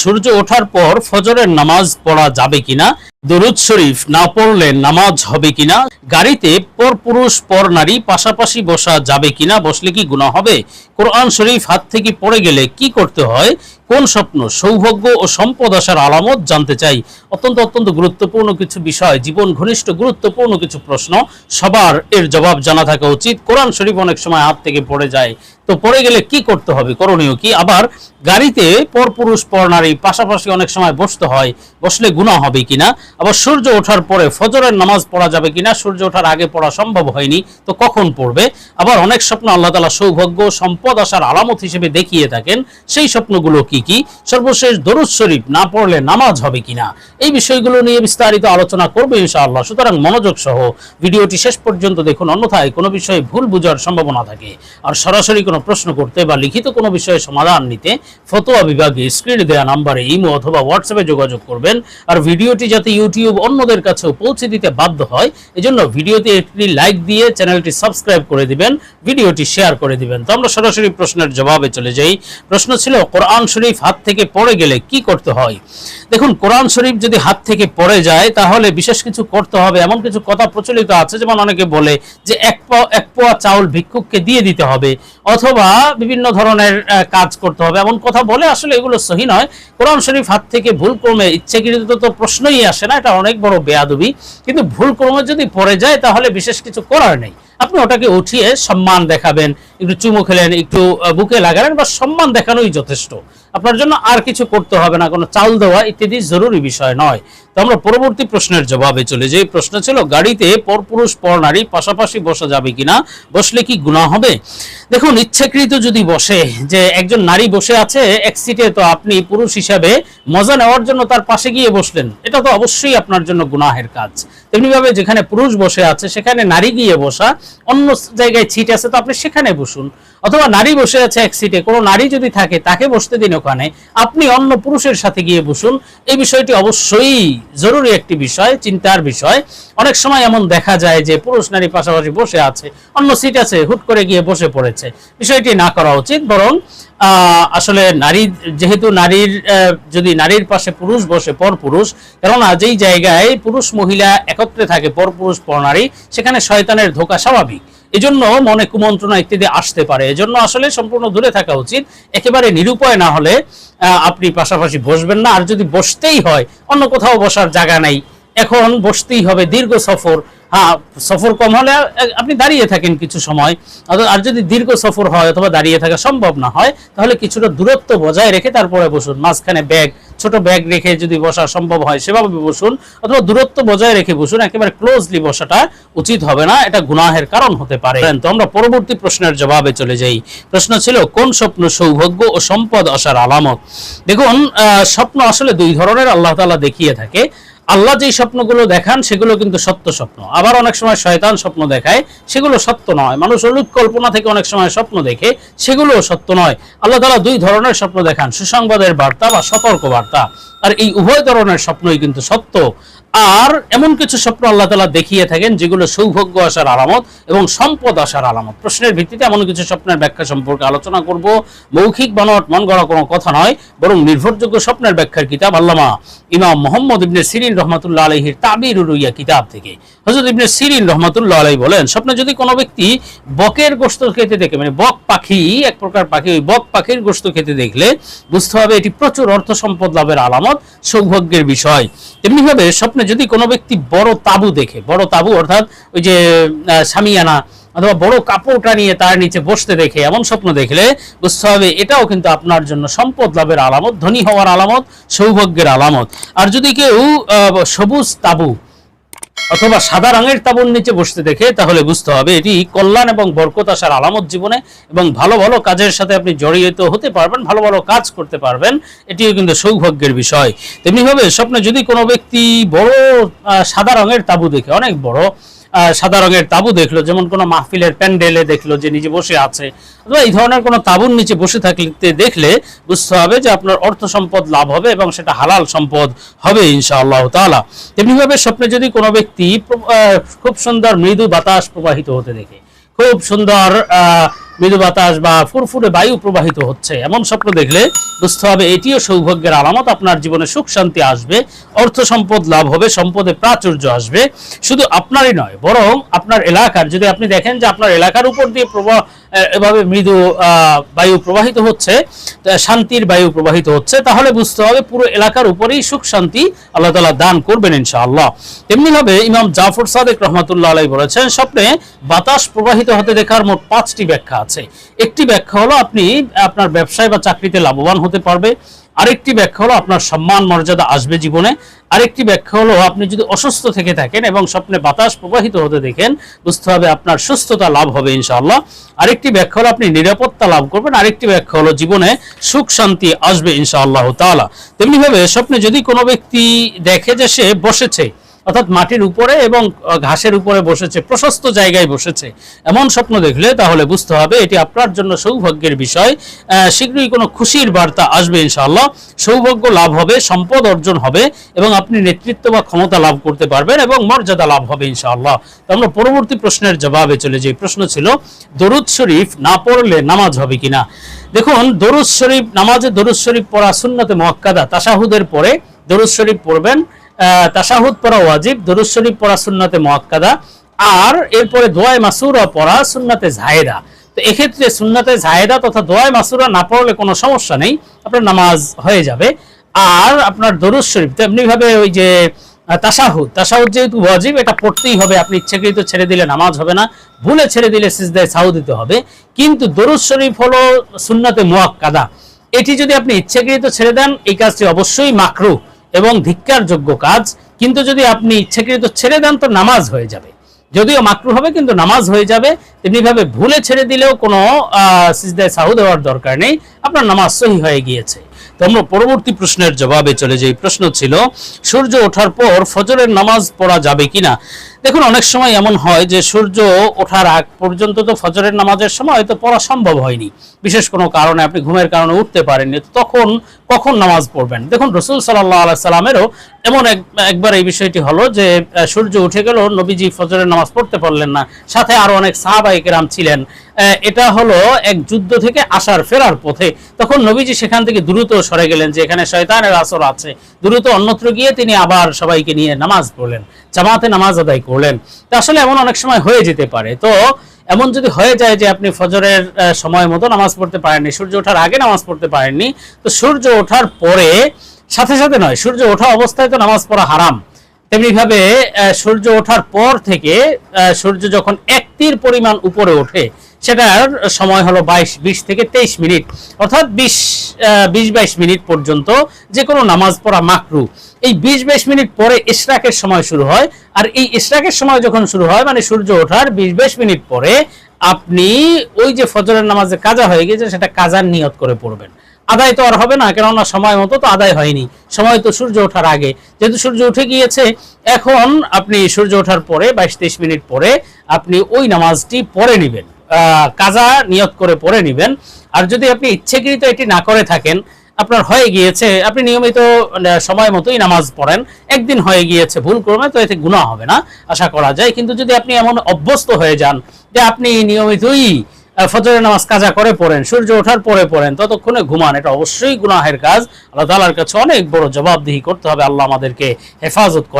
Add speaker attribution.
Speaker 1: সূর্য ওঠার পর ফজরের নামাজ পড়া যাবে কিনা, দরুদ শরীফ না পড়লে নামাজ হবে কিনা, গাড়িতে পর পুরুষ, পর নারী পাশাপাশি বসা যাবে কিনা, বসলে কি গুনাহ হবে? কোরআন শরীফ হাত থেকে পড়ে গেলে কি করতে হয়? কোন স্বপ্ন, সৌভাগ্য ও সম্পদ আসার আলামত জানতে চাই। অত্যন্ত অত্যন্ত গুরুত্বপূর্ণ কিছু বিষয়, জীবন ঘনিষ্ঠ গুরুত্বপূর্ণ কিছু প্রশ্ন, সবার এর জবাব জানা থাকা উচিত। কোরআন শরীফ অনেক সময় হাত থেকে পড়ে যায়। তো পড়ে গেলে কি করতে হবে? করণীয় কি? আবার গাড়িতে পর পুরুষ পর নারী পাশাপাশি অনেক সময় বসতে হয়, বসলে গুনাহ হবে কিনা? আবার সূর্য ওঠার পরে ফজরের নামাজ পড়া যাবে কিনা? সূর্য ওঠার আগে পড়া সম্ভব হয়নি, তো কখন পড়বে? আবার অনেক স্বপ্ন আল্লাহ তালা সৌভাগ্য, সম্পদ আসার আলামত হিসেবে দেখিয়ে থাকেন, সেই স্বপ্নগুলো কি কি? সর্বশেষ দরুদ শরীফ না পড়লে নামাজ হবে কিনা? এই বিষয়গুলো নিয়ে বিস্তারিত আলোচনা করবে ইনশাআল্লাহ। সুতরাং মনোযোগ সহ ভিডিওটি শেষ পর্যন্ত দেখুন, অন্যথায় কোনো বিষয়ে ভুল বুঝার সম্ভাবনা থাকে। আর সরাসরি কোনো প্রশ্ন করতে বা লিখিত কোনো বিষয়ে সমাধান নিতে ফতোয়া বিভাগে স্ক্রিনে দেওয়া নাম্বারে ইমো অথবা হোয়াটসঅ্যাপে যোগাযোগ করবেন। আর ভিডিওটি যাতে ইউটিউব অন্যদের কাছেও পৌঁছে দিতে বাধ্য হয়, এজন্য ভিডিওতে একটি লাইক দিয়ে চ্যানেলটি সাবস্ক্রাইব করে দিবেন, ভিডিওটি শেয়ার করে দিবেন। তো আমরা সরাসরি প্রশ্নের জবাবে চলে যাই। প্রশ্ন ছিল, কোরআন শরীফ হাত থেকে পড়ে গেলে কি করতে হয়? দেখুন, কোরআন শরীফ যদি হাত থেকে পড়ে যায়, তাহলে বিশেষ কিছু করতে হবে। এমন কিছু কথা প্রচলিত আছে, যেমন অনেকে বলে যে এক পোয়া চাউল ভিক্ষুককে দিয়ে দিতে হবে। অথবা বিভিন্ন ধরনের কাজ করতে হবে। এমন কথা বলে আসলে এগুলো সহি নয়। কোরআন শরীফ হাত থেকে ভুল ক্রমে ইচ্ছাকৃত তো প্রশ্নই আসে না, এটা অনেক বড় বেয়াদবি। কিন্তু ভুল ক্রমে যদি পড়ে যায়, তাহলে বিশেষ কিছু করার নেই। আপনি ওটাকে উঠিয়ে সম্মান দেখাবেন, একটু চুমু খেলেন, একটু বুকে লাগালেন বা সম্মান দেখানোই যথেষ্ট। আপনার জন্য আর কিছু করতে হবে না, কোনো চাল দেওয়া ইত্যাদি জরুরি বিষয় নয়। তো আমরা পরবর্তী প্রশ্নের জবাবে চলে যাই। প্রশ্ন ছিল, গাড়িতে পরপুরুষ পর নারী পাশাপাশি বসা যাবে কিনা, বসলে কি গুনাহ হবে? দেখুন, ইচ্ছাকৃত যদি বসে, যে একজন নারী বসে আছে, এক সিটে তো আপনি পুরুষ হিসাবে মজা নেওয়ার জন্য তার পাশে গিয়ে বসলেন। এটা তো অবশ্যই আপনার জন্য গুনাহের কাজ। তেমনিভাবে যেখানে পুরুষ বসে আছে, সেখানে নারী গিয়ে বসা, অন্য জায়গায় সিট আছে, তো আপনি সেখানে বসুন। অথবা নারী বসে আছে এক সিটে কোনো নারী যদি থাকে, তাকে বসতে দিন ওখানে। আপনি অন্য পুরুষের সাথে গিয়ে বসুন। এই বিষয়টি অবশ্যই জরুরি একটি বিষয়, চিন্তার বিষয়। অনেক সময় এমন দেখা যায় যে পুরুষ নারী পাশাপাশি বসে আছে, অন্য সিট আছে, হুট করে গিয়ে বসে পড়েছে। বিষয়টি না করা উচিত, বরং আসলে নারী, যেহেতু নারীর যদি নারীর পাশে পুরুষ বসে, পর পুরুষ, কেননা যেই জায়গায় পুরুষ মহিলা একত্রে থাকে, পর পুরুষ, পর নারী, সেখানে শয়তানের ধোকা স্বাভাবিক। এজন্য মনে কুমন্ত্রণা ইত্যাদি আসতে পারে। এজন্য আসলে সম্পূর্ণ দূরে থাকা উচিত। একেবারে নিরুপায় না হলে আপনি পাশাপাশি বসবেন না। আর যদি বসতেই হয়, অন্য কোথাও বসার জায়গা নাই। এখন বসতেই হবে দীর্ঘ সফর। হ্যাঁ সফর কম হলে আপনি দাঁড়িয়ে থাকেন কিছু সময়। আর যদি দীর্ঘ সফর হয় অথবা দাঁড়িয়ে থাকা সম্ভব না হয়, তাহলে কিছুটা দূরত্ব বজায় রেখে তারপরে বসুন। মাঝখানে ব্যাগ, ছোট ব্যাগ রেখে যদি বসা সম্ভব হয় সেভাবে বসুন। অথবা দূরত্ব বজায় রেখে বসুন, একেবারে ক্লোজলি বসাটা উচিত হবে না, এটা গুনাহের কারণ হতে পারে। তো আমরা পরবর্তী প্রশ্নের জবাবে চলে যাই। প্রশ্ন ছিল, কোন স্বপ্ন সৌভাগ্য ও সম্পদ আসার আলামত? দেখুন স্বপ্ন আসলে দুই ধরনের, আল্লাহ তাআলা দেখিয়ে থাকে। আল্লাহ যেই স্বপ্নগুলো দেখান, সেগুলো কিন্তু সত্য স্বপ্ন। আবার অনেক সময় শয়তান স্বপ্ন দেখায়, সেগুলো সত্য নয়। মানুষ অলুক কল্পনা থেকে অনেক সময় স্বপ্ন দেখে সেগুলো সত্য নয়। আল্লাহ তালা দুই ধরনের স্বপ্ন দেখান, সুসংবাদের বার্তা বা সতর্ক বার্তা। আর এই উভয় ধরনের স্বপ্নই কিন্তু সত্য। আর এমন কিছু স্বপ্ন আল্লাহ তালা দেখিয়ে থাকেন, যেগুলো সৌভাগ্য আসার আলামত এবং সম্পদ আসার আলামত। প্রশ্নের ভিত্তিতে এমন কিছু স্বপ্নের ব্যাখ্যা সম্পর্কে আলোচনা করব। মৌখিক বানোয়াট মন গড়া কোনো কথা নয়, বরং নির্ভরযোগ্য স্বপ্নের ব্যাখ্যার কিতাব আল্লামা ইমাম মোহাম্মদ ইবনে সিরিন রহমাতুল্লাহ আলহির তাবির রুইয়া কিতাব থেকে। হজরত ইবনে সিরিন রহমাতুল্লাহ বলেন, স্বপ্নে যদি কোনো ব্যক্তি বকের গোস্ত খেতে দেখে মানে বক পাখি, এক প্রকার পাখি, ওই বক পাখির গোস্ত খেতে দেখলে বুঝতে হবে এটি প্রচুর অর্থ সম্পদ লাভের আলামত, সৌভাগ্যের বিষয়। তেমনিভাবে স্বপ্নে যদি কোনো ব্যক্তি বড় তাবু দেখে, বড় তাবু অর্থাৎ ওই যে সামিয়ানা অথবা বড় কাপড়টা নিয়ে তার নিচে বসতে দেখে, এমন স্বপ্ন দেখলে বুঝতে হবে এটাও কিন্তু আপনার জন্য সম্পদ লাভের আলামত, ধনী হওয়ার আলামত, সৌভাগ্যের আলামত। আর যদি কেউ সবুজ তাবু অথবা সাদা রঙের তাবুর নিচে বসতে দেখে, তাহলে বুঝতে হবে এটি কল্যাণ এবং বরকত আসার আলামত জীবনে এবং ভালো ভালো কাজের সাথে আপনি জড়িত হতে পারবেন, ভালো ভালো কাজ করতে পারবেন, এটিও কিন্তু সৌভাগ্যের বিষয়। তেমনিভাবে স্বপ্নে যদি কোনো ব্যক্তি বড় সাদা রঙের তাবু দেখে, অনেক বড় সাদা রঙের তাবু দেখল যেমন কোনো মাহফিলের প্যান্ডেলে দেখল যে নিজে বসে আছে। অথবা এই ধরনের কোনো তাবুর নিচে বসে থাকলে দেখলে বুঝতে হবে যে আপনার অর্থ সম্পদ লাভ হবে এবং সেটা হালাল সম্পদ হবে ইনশাআল্লাহ তালা তেমনিভাবে স্বপ্নে যদি কোনো ব্যক্তি খুব সুন্দর মৃদু বাতাস প্রবাহিত হতে দেখে খুব সুন্দর আহ, মৃদু বাতাস বা ফুরফুরে বায়ু প্রবাহিত হচ্ছে। এমন স্বপ্ন দেখলে বুঝতে হবে এটিও সৌভাগ্যের আলামত। আপনার জীবনে সুখ, শান্তি আসবে, অর্থ সম্পদ লাভ হবে, সম্পদে প্রাচুর্য আসবে। শুধু আপনারই নয়, বরং আপনার এলাকার। যদি আপনি দেখেন যে আপনার এলাকার উপর দিয়ে প্রবাহ এভাবে মৃদু বায়ু প্রবাহিত হচ্ছে শান্তির বায়ু প্রবাহিত হচ্ছে, তাহলে বুঝতে হবে পুরো এলাকার উপরেই সুখ, শান্তি আল্লাহ তালা দান করবেন ইনশাআল্লাহ। ভাবে ইমাম জাফর সাদেক রহমাতুল্লাহ আলাই বলেছেন, স্বপ্নে বাতাস প্রবাহিত হতে দেখার মোট পাঁচটি ব্যাখ্যা আছে। একটি ব্যাখ্যা হলো আপনি আপনার ব্যবসায় বা চাকরিতে লাভবান হতে পারবে। আরেকটি ব্যাখ্যা হলো আপনার সম্মান, মর্যাদা আসবে জীবনে। আরেকটি ব্যাখ্যা হলো আপনি যদি অসুস্থ থেকে থাকেন এবং স্বপ্নে বাতাস প্রবাহিত হতে দেখেন, বুঝতে হবে আপনার সুস্থতা লাভ হবে ইনশাআল্লাহ। আরেকটি ব্যাখ্যা হলো আপনি নিরাপত্তা লাভ করবেন। আরেকটি ব্যাখ্যা হলো জীবনে সুখ, শান্তি আসবে ইনশাআল্লাহ তাআলা। তেমনি স্বপ্নে যদি কোনো ব্যক্তি দেখে যে সে বসেছে অর্থাৎ মাটির উপরে এবং ঘাসের উপরে বসেছে, প্রশস্ত জায়গায় বসেছে। এমন স্বপ্ন দেখলে তাহলে বুঝতে হবে এটি আপনার জন্য সৌভাগ্যের বিষয়। শীঘ্রই কোনো খুশির বার্তা আসবে ইনশাআল্লাহ। সৌভাগ্য লাভ হবে, সম্পদ অর্জন হবে এবং আপনি নেতৃত্ব বা ক্ষমতা লাভ করতে পারবেন এবং মর্যাদা লাভ হবে ইনশাআল্লাহ। তো আমরা পরবর্তী প্রশ্নের জবাবে চলে যাই। প্রশ্ন ছিল, দরুদ শরীফ না পড়লে নামাজ হবে কিনা? দেখুন, দরুদ শরীফ, নামাজে দরুদ শরীফ পড়া সুন্নতে মোয়াক্কাদা, তাশাহুদের পরে দরুদ শরীফ পড়বেন আহ, তাশাহুদ পড়া ওয়াজিব দরুদ শরীফ পড়া সুন্নতে মোয়াক্কাদা আর এরপরে দোয়ায় মাসুরা পড়া সুন্নতে জায়েদা তো এক্ষেত্রে সুন্নতে জায়েদা তথা দোয়ায় মাসুরা না পড়লে কোনো সমস্যা নেই আপনার নামাজ হয়ে যাবে। আর আপনার দরুদ শরীফ তেমনি ভাবে ওই যে তাসাহুদ তাশাহুদ যেহেতু ওয়াজিব এটা পড়তেই হবে আপনি ইচ্ছাকৃত ছেড়ে দিলে নামাজ হবে না ভুলে ছেড়ে দিলে সিজদায় সাউ দিতে হবে। কিন্তু দরুদ শরীফ হলো সুন্নতে মুয়াক্কাদা। এটি যদি আপনি ইচ্ছাকৃত ছেড়ে দেন এই কাজটি অবশ্যই মাকরু। এবং ধিক্কারযোগ্য কাজ, কিন্তু যদি আপনি ইচ্ছাকৃত ছেড়ে দেন তো নামাজ হয়ে যাবে। যদিও মাকরু হবে, কিন্তু নামাজ হয়ে যাবে। তেমনি ভাবে ভুলে ছেড়ে দিলেও কোনো সিজদায় সাহু দেওয়ার দরকার নেই। আপনার নামাজ সহি হয়ে গিয়েছে। তো আমরা পরবর্তী প্রশ্নের জবাবে চলে যাই। প্রশ্ন ছিল, সূর্য ওঠার পর ফজরের নামাজ পড়া যাবে কিনা? দেখুন, অনেক সময় এমন হয় যে সূর্য ওঠার আগ পর্যন্ত তো ফজরের নামাজের সময় হয়তো পড়া সম্ভব হয়নি। বিশেষ কোনো কারণে আপনি ঘুমের কারণে উঠতে পারেননি। তখন কখন নামাজ পড়বেন? দেখুন, রসুল সাল্লাহ আল্লাহ সাল্লামেরও এমন এক, একবার এই বিষয়টি হলো যে সূর্য উঠে গেল, নবীজি ফজরের নামাজ পড়তে পারলেন না। সাথে আরও অনেক সাহাবাই কেরাম ছিলেন। এটা হলো এক যুদ্ধ থেকে আসার ফেরার পথে। তখন নবীজি সেখান থেকে দ্রুত সরে গেলেন যে এখানে শয়তানের আসর আছে। দ্রুত অন্যত্র গিয়ে তিনি আবার সবাইকে নিয়ে নামাজ পড়লেন জামাতে নামাজ আদায় করলেন। তো আসলে এমন অনেক সময় হয়ে যেতে পারে। তো এমন যদি হয়ে যায় যে আপনি ফজরের সময় মতো নামাজ পড়তে পারেননি সূর্য ওঠার আগে নামাজ পড়তে পারেননি তো সূর্য ওঠার পরে সাথে সাথে নয় সূর্য ওঠা অবস্থায় তো নামাজ পড়া হারাম। তেমনি ভাবে আহ, সূর্য ওঠার পর থেকে সূর্য যখন এক তীর পরিমাণ উপরে ওঠে সেটার সময় হলো বাইশ, বিশ থেকে তেইশ মিনিট। অর্থাৎ বিশ বিশ বাইশ মিনিট পর্যন্ত যে কোনো নামাজ পড়া মাকরু। এই বিশ বাইশ মিনিট পরে ইশরাকের সময় শুরু হয়। আর এই ইশরাকের সময় যখন শুরু হয় মানে সূর্য ওঠার বিশ বাইশ মিনিট পরে আপনি ওই যে ফজরের নামাজে কাজা হয়ে গেছে, সেটা কাজার নিয়ত করে পড়বেন। আদায় তো আর হবে না, কেননা সময় মতো তো আদায় হয়নি। সময় তো সূর্য ওঠার আগে। যেহেতু সূর্য উঠে গিয়েছে, এখন আপনি সূর্য ওঠার পরে, বাইশ, তেইশ মিনিট পরে আপনি ওই নামাজটি পড়ে নেবেন। কাজা নিয়ত করে পড়ে নেবেন। আর যদি আপনি ইচ্ছেকৃত এটি না করে থাকেন, আপনার হয়ে গিয়েছে, আপনি নিয়মিত সময় মতোই নামাজ পড়েন, একদিন হয়ে গিয়েছে, ভুল করবে তো এতে গুণা হবে না, আশা করা যায়। কিন্তু যদি আপনি এমন অভ্যস্ত হয়ে যান যে আপনি নিয়মিতই ফজরের নামাজ কাজা করে পড়েন, সূর্য ওঠার পরে পড়েন, ততক্ষণে ঘুমান, এটা অবশ্যই গুনাহের কাজ। আল্লাহ তাআলার কাছে অনেক বড় জবাবদিহি করতে হবে, আল্লাহ আমাদেরকে হেফাজত করে।